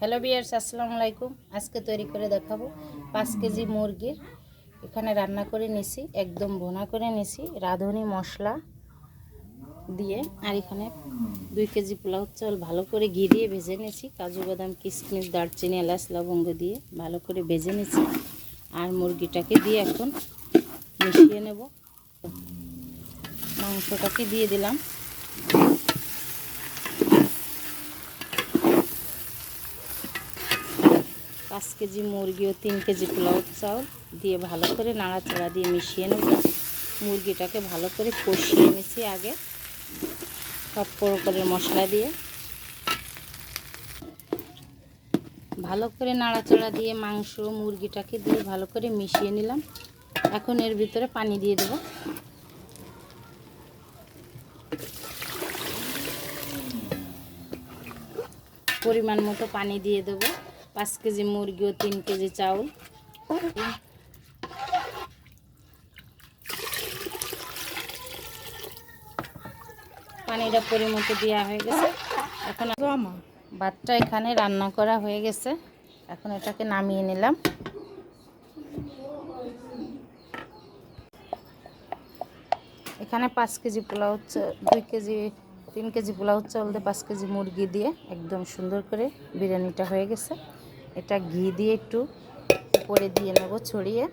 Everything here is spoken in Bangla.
হ্যালো বিয়ার্স আসসালামু আলাইকুম। আজকে তৈরি করে দেখাবো পাঁচ কেজি মুরগির। এখানে রান্না করে নিছি, একদম ভোনা করে নিছি, রাঁধুনি মশলা দিয়ে। আর এখানে দুই কেজি পোলাও চাল ভালো করে ঘি দিয়ে ভেজে নিয়েছি কাজু বাদাম, কিশমিশ, দারচিনি, এলাচ, লবঙ্গ দিয়ে ভালো করে ভেজে নিয়েছি আর মুরগিটাকে দিয়ে এখন মিশিয়ে নেব। মাংসটাকে দিয়ে দিলাম। পাঁচ কেজি মুরগি ও তিন কেজি পোলাও চাউল দিয়ে ভালো করে নাড়াচাড়া দিয়ে মিশিয়ে নেব। মুরগিটাকে ভালো করে কষিয়ে নিচ্ছি আগে। সব করে মশলা দিয়ে। ভালো করে নাড়াচাড়া দিয়ে মাংস মুরগিটাকে দিয়ে ভালো করে মিশিয়ে নিলাম। এখন এর ভিতরে পানি দিয়ে দেবো। পরিমাণ মতো পানি দিয়ে দেবো। পাঁচ কেজি মুরগি ও তিন কেজি চাউল। পানিটা পরিমতো দেওয়া হয়ে গেছে। এখন ভাতটা এখানে রান্না করা হয়ে গেছে। এখন এটাকে নামিয়ে নিলাম। এখানে পাঁচ কেজি পোলাও দুই কেজি তিন কেজি পোলাও চাল দিয়ে পাঁচ কেজি মুরগি দিয়ে একদম সুন্দর করে বিরিয়ানিটা হয়ে গেছে। এটা ঘি দিয়ে একটু উপরে দিয়ে নেব ছড়িয়ে।